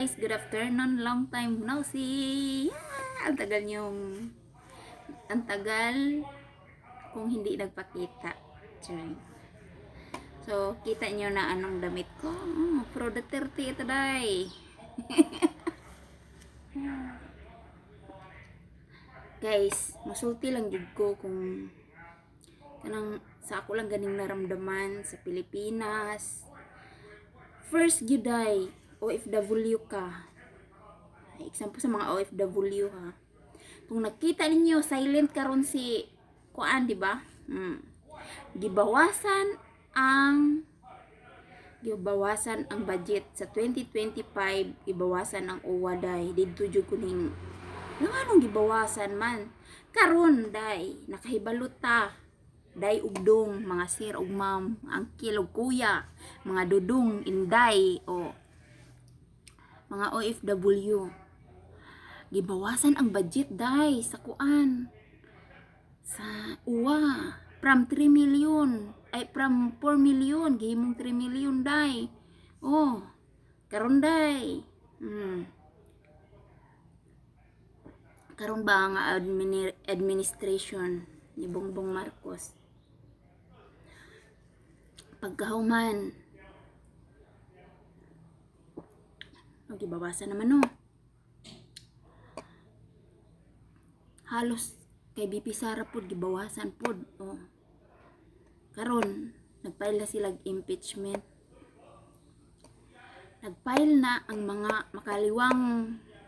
Guys, good afternoon. Long time no see. Ah, ang tagal niyong ang tagal kung hindi nagpakita. Charing. So, kita niyo na anong damit ko. Oh, Pro Duterte ito day. Guys, masulti lang jud ko kung kanang sa ako lang ganing naramdaman sa Pilipinas. First gyud OFW ka. Example sa mga OFW ha. Kung nakita ninyo silent karon si kuan, di ba? Hmm. Gibawasan ang gibawasan ang budget sa 2025 gibawasan ang uwaday didto jud kuning nga anong gibawasan man karon day nakahibalot ta day ugdong mga sir ug ma'am angkil ug kuya mga dudong inday o mga OFW gibawasan ang budget day sa kuan. Sa uwa from 3 million ay from 4 million gihimong 3 million day oh karon day hmm. karon ba nga admini- administration ni Bongbong Marcos? Pagkahuman Magibawasan naman no. Halos kay BP Sara pod gibawasan pod. Oh. Karon nagfile na sila impeachment. Nagfile na ang mga makaliwang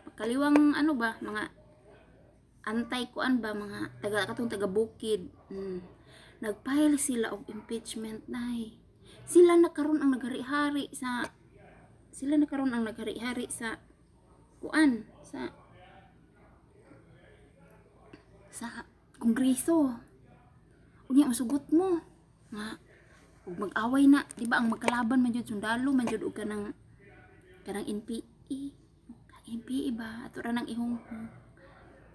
makaliwang ano ba mga antay kuan ba mga taga katong taga bukid. Mm. Nagfile sila og impeachment nay. Sila na karon ang naghari-hari sa sila na karon ang naghari-hari sa kuan sa sa kongreso. Unya masugot mo nga ug mag-away na, di ba ang magkalaban man jud sundalo man jud og kanang kanang NPE. NPE ba ato ra nang ihong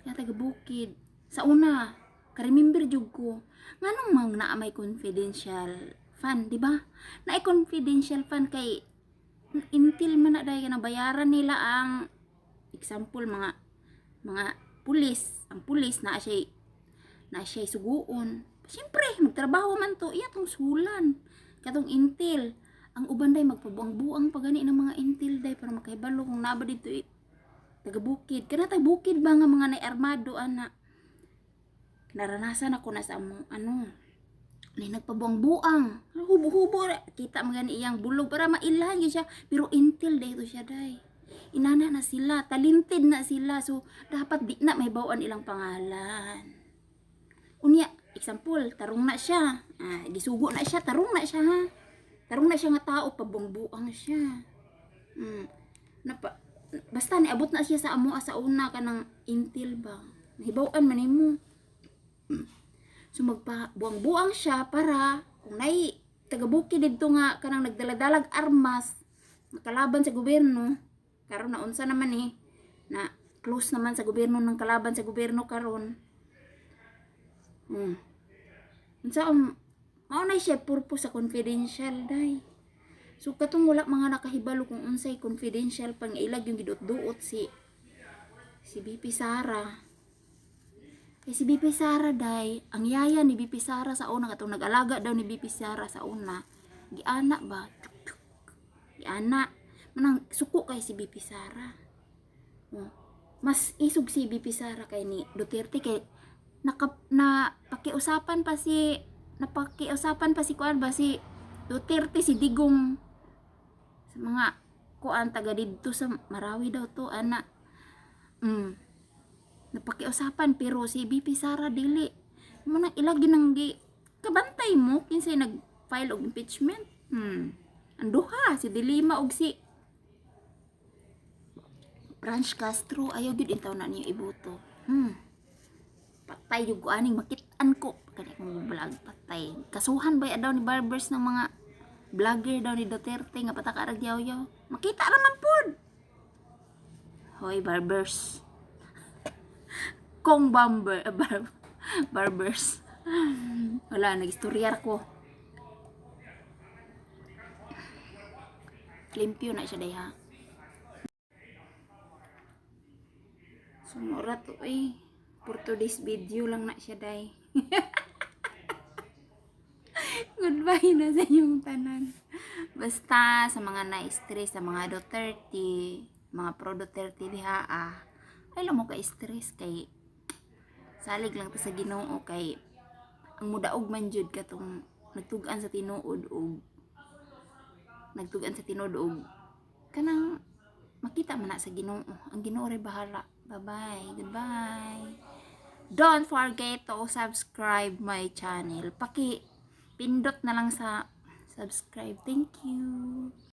kaya taga bukid. Sa una, ka-remember jud ko nganong mang naa may confidential fund, di ba? Naay confidential fund kay intil man na dahil na bayaran nila ang example mga mga pulis. Ang pulis na siya na siya suguon. Siyempre magtrabaho man to iya tong sulan katong intil. Ang uban day magpabuang-buang pa gani ng mga intil day para makahibalo kung naba dito eh, taga bukid kana taga bukid ba nga mga nay armado ana? Naranasan ako na sa among ano Nay nagpabuang-buang. Hubo-hubo. Kita mga ni iyang bulog para mailahan siya. Pero intil dahito siya day. Inana na sila. Talented na sila. So, dapat di na may bawaan ilang pangalan. Unya, example, tarong na siya. Ah, gisugo na siya. Tarong na siya ha. Tarong na siya nga tao. Pabuang-buang siya. Hmm. Napa, basta niabot na siya sa amo sa una ka ng intil ba. Nahibawaan man mo. So magpabuang-buang siya para kung nay tagabuki dito nga kanang nagdaladalag armas nakalaban sa gobyerno karon na unsa naman eh na close naman sa gobyerno ng kalaban sa gobyerno karon. Hmm. unsa ang mao na siya purpose sa confidential day. So katong wala mga nakahibalo kung unsay confidential pang ilag yung gidot-duot si si BP Sara eh, si BP Sara day, ang yaya ni BP Sara sa una katong nag-alaga daw ni BP Sara sa una. Giana ba? Giana. Manang suko kay si BP Sara. Oh. Mas isog si BP Sara kay ni Duterte kay naka, na pakiusapan pa si napakiusapan pa si kuan ba si Duterte si Digong sa mga kuan taga didto sa Marawi daw to ana. Mm napakiusapan pero si BP Sara dili. Mo nang ilagi nang gi kabantay mo kinsay nag file og impeachment? Hmm. Ang duha si Dilima og si Branch Castro. Ayaw gid intaw na niyo iboto. Hmm. Patay yung aning makitaan ko. Kani mo vlog patay. Kasuhan ba daw ni barbers ng mga vlogger daw ni Duterte nga patakarag yaw-yaw? Makita raman pod! Hoy barbers kong barber, bar, barbers. Wala, nag-istoryar ko. Limpyo na siya day ha. Sumura to eh. For today's video lang na siya day. Goodbye na sa inyong tanan. Basta sa mga na-stress, sa mga Duterte, mga pro Duterte diha ah. Ay lang mo ka stress kay salig lang ta sa Ginoo kay ang mudaog man jud katong nagtugan sa tinuod og nagtugan sa tinuod og kanang makita man na sa Ginoo. Ang Ginoo ray bahala. Bye bye goodbye. Don't forget to subscribe my channel. Paki pindot na lang sa subscribe. Thank you